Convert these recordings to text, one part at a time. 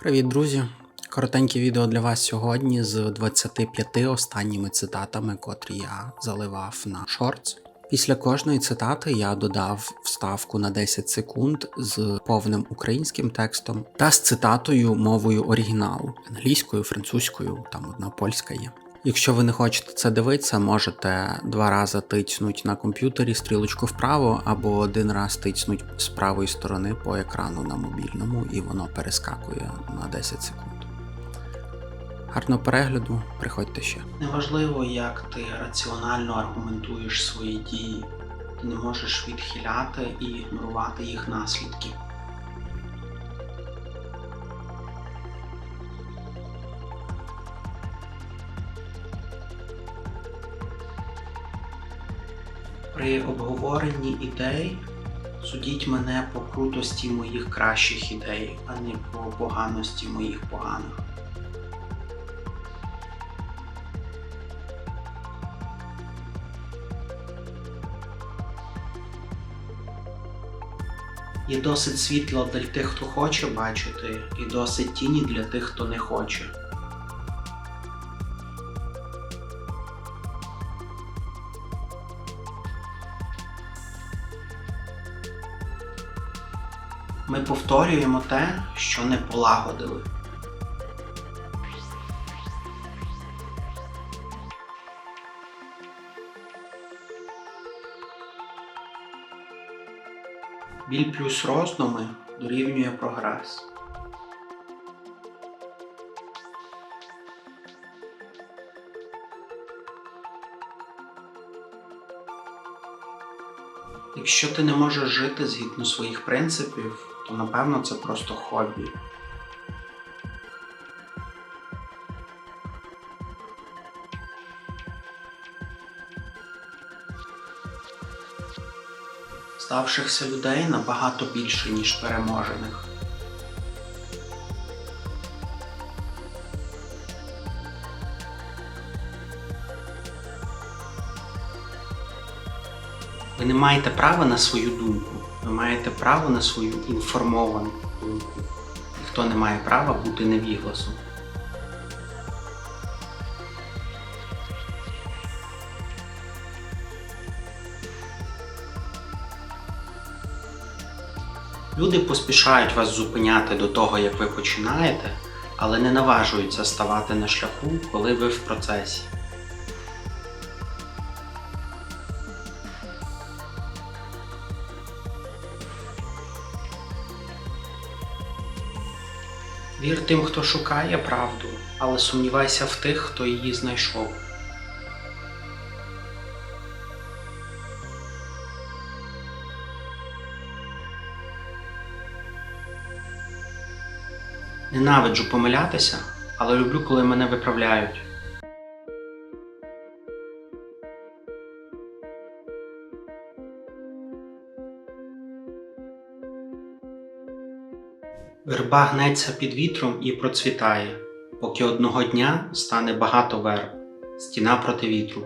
Привіт, друзі! Коротеньке відео для вас сьогодні з 25 останніми цитатами, котрі я заливав на шортс. Після кожної цитати я додав вставку на 10 секунд з повним українським текстом та з цитатою мовою оригіналу англійською, французькою, там одна польська є. Якщо ви не хочете це дивитися, можете два рази тицнуть на комп'ютері стрілочку вправо або один раз тицнуть з правої сторони по екрану на мобільному, і воно перескакує на 10 секунд. Гарного перегляду, приходьте ще. Неважливо, як ти раціонально аргументуєш свої дії, ти не можеш відхиляти і ігнорувати їх наслідки. При обговоренні ідей судіть мене по крутості моїх кращих ідей, а не по поганості моїх поганих. Є досить світла для тих, хто хоче бачити, і досить тіні для тих, хто не хоче. Ми повторюємо те, що не полагодили. Біль плюс роздуми дорівнює прогрес. Якщо ти не можеш жити згідно своїх принципів, то напевно це просто хобі. Ставшихся людей набагато більше, ніж переможених. Ви не маєте права на свою думку, маєте право на свою інформовану думку. Ніхто не має права бути невігласом. Люди поспішають вас зупиняти до того, як ви починаєте, але не наважуються ставати на шляху, коли ви в процесі. Вір тим, хто шукає правду, але сумнівайся в тих, хто її знайшов. Ненавиджу помилятися, але люблю, коли мене виправляють. Верба гнеться під вітром і процвітає, поки одного дня стане багато верб, стіна проти вітру.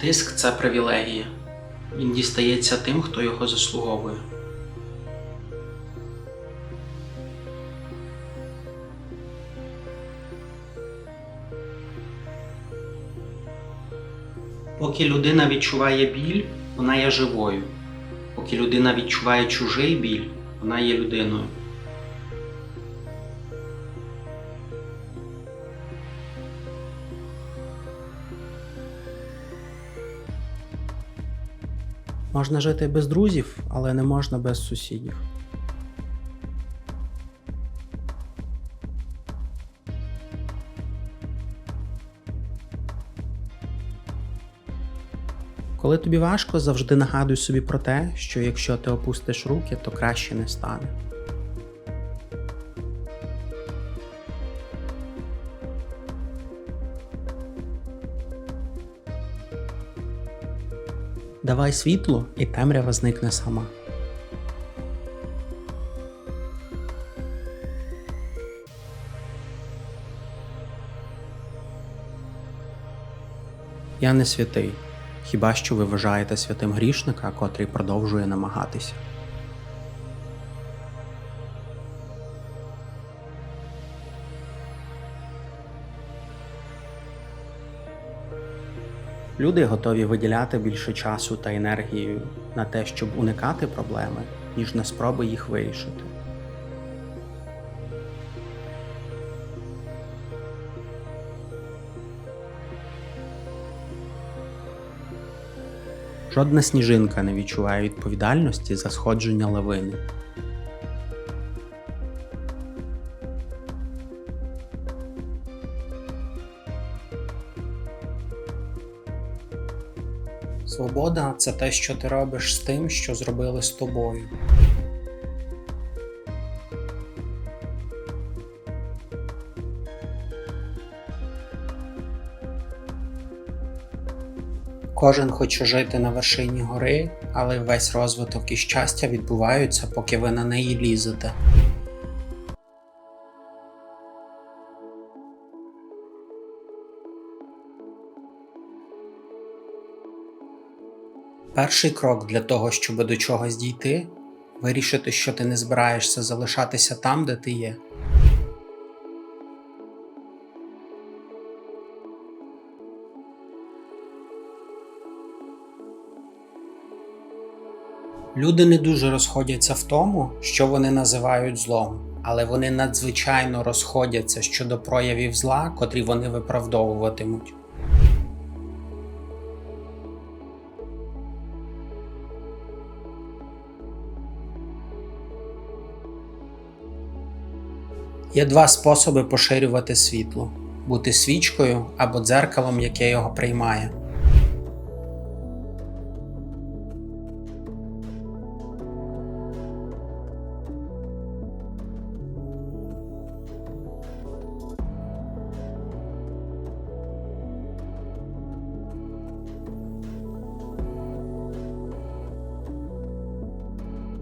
Тиск це привілегія. Він дістається тим, хто його заслуговує. Поки людина відчуває біль, вона є живою. Поки людина відчуває чужий біль, вона є людиною. Можна жити без друзів, але не можна без сусідів. Коли тобі важко, завжди нагадуй собі про те, що якщо ти опустиш руки, то краще не стане. Давай світло, і темрява зникне сама. Я не святий, хіба що ви вважаєте святим грішника, котрий продовжує намагатися. Люди готові виділяти більше часу та енергії на те, щоб уникати проблеми, ніж на спроби їх вирішити. Жодна сніжинка не відчуває відповідальності за сходження лавини. Свобода це те, що ти робиш з тим, що зробили з тобою. Кожен хоче жити на вершині гори, але весь розвиток і щастя відбуваються, поки ви на неї лізете. Перший крок для того, щоб до чогось дійти, вирішити, що ти не збираєшся залишатися там, де ти є. Люди не дуже розходяться в тому, що вони називають злом, але вони надзвичайно розходяться щодо проявів зла, котрі вони виправдовуватимуть. Є два способи поширювати світло: бути свічкою або дзеркалом, яке його приймає.